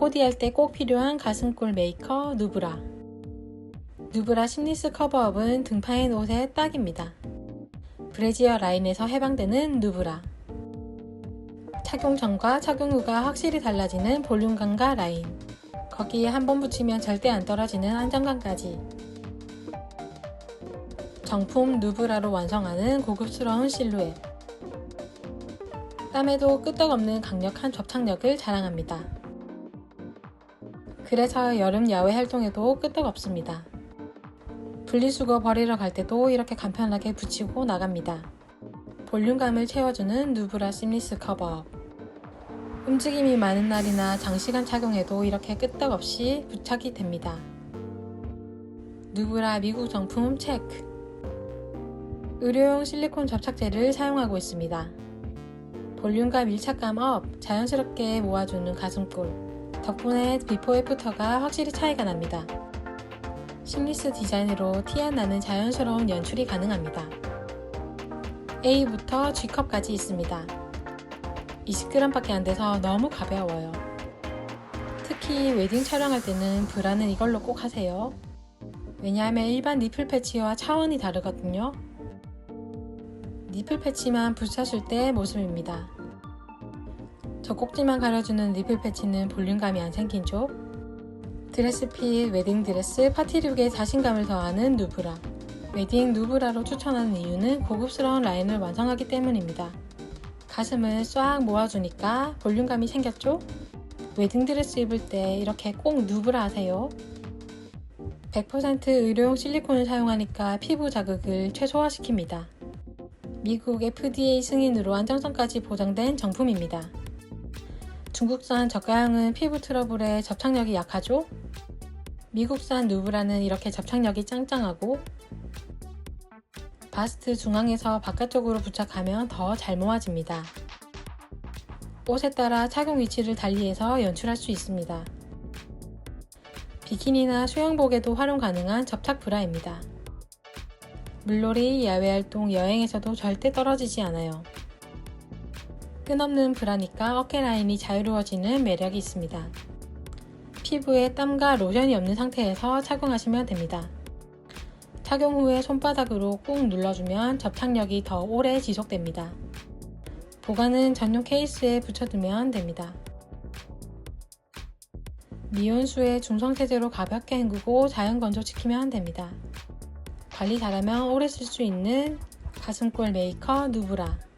코디할 때 꼭 필요한 가슴골 메이커 누브라. 누브라 심리스 커버업은 등파인 옷에 딱입니다. 브래지어 라인에서 해방되는 누브라. 착용 전과 착용 후가 확실히 달라지는 볼륨감과 라인. 거기에 한 번 붙이면 절대 안 떨어지는 안정감까지. 정품 누브라로 완성하는 고급스러운 실루엣. 땀에도 끄떡없는 강력한 접착력을 자랑합니다. 그래서 여름 야외 활동에도 끄떡없습니다. 분리수거 버리러 갈 때도 이렇게 간편하게 붙이고 나갑니다. 볼륨감을 채워주는 누브라 심리스 커버. 움직임이 많은 날이나 장시간 착용해도 이렇게 끄떡없이 부착이 됩니다. 누브라 미국 정품 체크. 의료용 실리콘 접착제를 사용하고 있습니다. 볼륨과 밀착감 업, 자연스럽게 모아주는 가슴골. 덕분에 비포 애프터가 확실히 차이가 납니다. 심리스 디자인으로 티 안 나는 자연스러운 연출이 가능합니다. A부터 G컵까지 있습니다. 20g밖에 안 돼서 너무 가벼워요. 특히 웨딩 촬영할 때는 브라는 이걸로 꼭 하세요. 왜냐하면 일반 니플 패치와 차원이 다르거든요. 니플 패치만 붙였을 때 모습입니다. 젖꼭지만 가려주는 니플 패치는 볼륨감이 안 생긴 쪽. 드레스핏, 웨딩드레스, 파티룩에 자신감을 더하는 누브라. 웨딩 누브라로 추천하는 이유는 고급스러운 라인을 완성하기 때문입니다. 가슴을 싹 모아주니까 볼륨감이 생겼죠? 웨딩드레스 입을 때 이렇게 꼭 누브라 하세요. 100% 의료용 실리콘을 사용하니까 피부 자극을 최소화시킵니다. 미국 FDA 승인으로 안정성까지 보장된 정품입니다. 중국산 저가형은 피부 트러블에 접착력이 약하죠? 미국산 누브라는 이렇게 접착력이 짱짱하고 바스트 중앙에서 바깥쪽으로 부착하면 더 잘 모아집니다. 옷에 따라 착용 위치를 달리해서 연출할 수 있습니다. 비키니나 수영복에도 활용 가능한 접착 브라입니다. 물놀이, 야외 활동, 여행에서도 절대 떨어지지 않아요. 끈없는 브라니까 어깨 라인이 자유로워지는 매력이 있습니다. 피부에 땀과 로션이 없는 상태에서 착용하시면 됩니다. 착용 후에 손바닥으로 꾹 눌러주면 접착력이 더 오래 지속됩니다. 보관은 전용 케이스에 붙여두면 됩니다. 미온수에 중성세제로 가볍게 헹구고 자연 건조시키면 됩니다. 관리 잘하면 오래 쓸 수 있는 가슴골 메이커 누브라